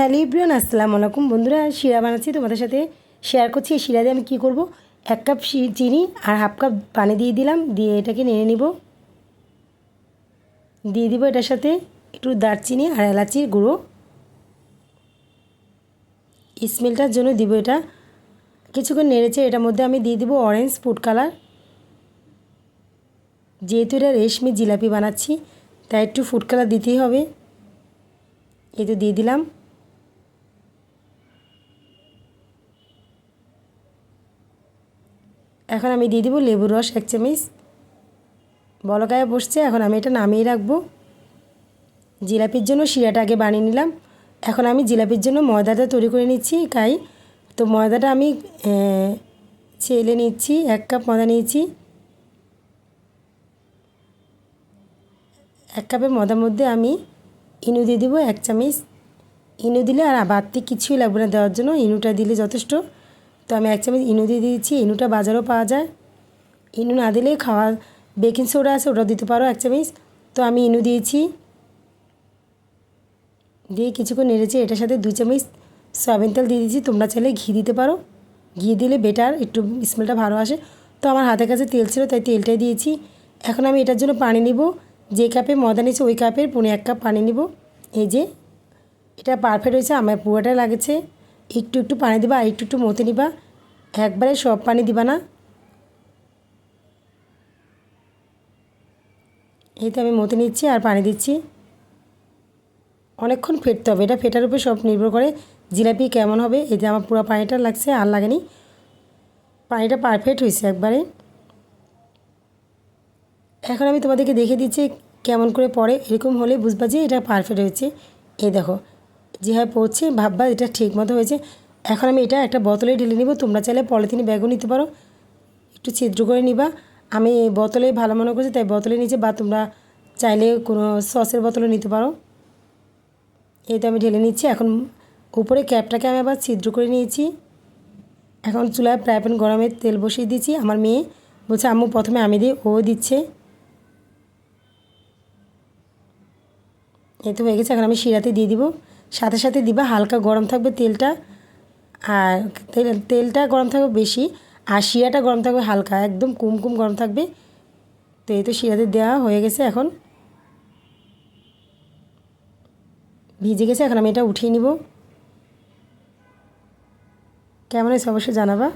Hello ইব্রিয়ান আসসালামু আলাইকুম। বন্ধুরা, শিরা বানাচ্ছি। তোমাদের সাথে শেয়ার করছি। এই শিরা দিয়ে আমি কী করব? এক কাপ চিনি আর হাফ কাপ পানি দিয়ে দিলাম। দিয়ে এটাকে নেড়ে নিব। দিয়ে দিব এটার সাথে একটু দারচিনি আর এলাচির গুঁড়ো। স্মেলটার জন্য দিব এটা। কিছুক্ষণ নেড়েছে এটার মধ্যে আমি দিয়ে দিব অরেঞ্জ ফুড কালার যেহেতু এটা রেশমি জিলাপি বানাচ্ছি, তাই একটু ফুড কালার দিতেই হবে। এই তো দিয়ে দিলাম। এখন আমি দিয়ে দিব লেবুর রস এক চামচ। বলকায় বসছে, এখন আমি এটা নামিয়ে রাখব। জিলাপির জন্য শিরাটা আগে বানিয়ে নিলাম। এখন আমি জিলাপির জন্য ময়দাটা তৈরি করে নিচ্ছি কাই তো ময়দাটা আমি ছেলে নিচ্ছি, এক কাপ ময়দা নিয়েছি। এক কাপের ময়দার মধ্যে আমি ইনু দিয়ে দেবো এক চামচ। ইনু দিলে আর বাড়তি কিছুই লাগবে না দেওয়ার জন্য, ইনুটা দিলে যথেষ্ট। তো আমি এক চামচ ইনু দিয়ে দিয়েছি। ইনুটা বাজারও পাওয়া যায়। ইনু না দিলে খাওয়া, বেকিং সোডা আছে ওটা দিতে পারো এক চামচ। তো আমি ইনু দিয়েছি। দিয়ে কিছুক্ষণ নেড়েছি এটার সাথে দু চামচ সয়াবিন তেল দিয়ে দিয়েছি। তোমরা চাইলে ঘি দিতে পারো। ঘি দিলে বেটার একটু স্মেলটা ভালো আসে। তো আমার হাতের কাছে তেল ছিল, তাই তেলটাই দিয়েছি। এখন আমি এটার জন্য পানি নিব। যে কাপে ময়দা নিয়েছি, ওই কাপের পুনে এক কাপ পানি নিব। এই যে, এটা পারফেক্ট হয়েছে, আমার পুরোটা লাগেছে। একটু একটু পানি দিবা আর একটু একটু মতে নিবা। একবারে সব পানি দিবা না। এই তো আমি মতে নিচ্ছি আর পানি দিচ্ছি। অনেকক্ষণ ফেটতে হবে। এটা ফেটার উপর সব নির্ভর করে জিলাপি কেমন হবে। যে আমার পুরো পানিটা লাগছে আর লাগেনি। পানিটা পারফেক্ট হয়েছে একবারে। এখন আমি তোমাদেরকে দেখে দিচ্ছি কেমন করে পড়ে। এরকম হলে বুঝবা যে এটা পারফেক্ট হয়েছে। এই দেখো যেভাবে পড়ছে, ভাববা এটা ঠিক মতো হয়েছে। এখন আমি এটা একটা বোতলে ঢেলে নিব। তোমরা চাইলে পলিথিনে ব্যাগও নিতে পারো। একটু ছিদ্র করে নিবা। আমি বোতলে ভালো মনে করছি, তাই বোতলে নিচে বা তোমরা চাইলে কোনো সসের বোতলে নিতে পারো। এই তো আমি ঢেলে নিচ্ছি। এখন উপরে ক্যাপটাকে আমি আবার ছিদ্র করে নিয়েছি। এখন চুলায় প্রায় প্যান গরমে তেল বসিয়ে দিয়েছি। আমার মেয়ে বলছে, আম্মু, প্রথমে আমি দিই ও দিচ্ছে। এই তো হয়ে গেছে। এখন আমি শিরাতে দিয়ে দিব। সাথে সাথে দিবা, হালকা গরম থাকবে তেলটা, আর তেল, তেলটা গরম থাকবে বেশি, আর শিরাটা গরম থাকবে হালকা, একদম কুম কুম গরম থাকবে। তো এই তো শিরাতে দেওয়া হয়ে গেছে এখন। ভিজে গেছে, এখন আমি এটা উঠিয়ে নিব। কেমন হয়েছে অবশ্যই জানাবা।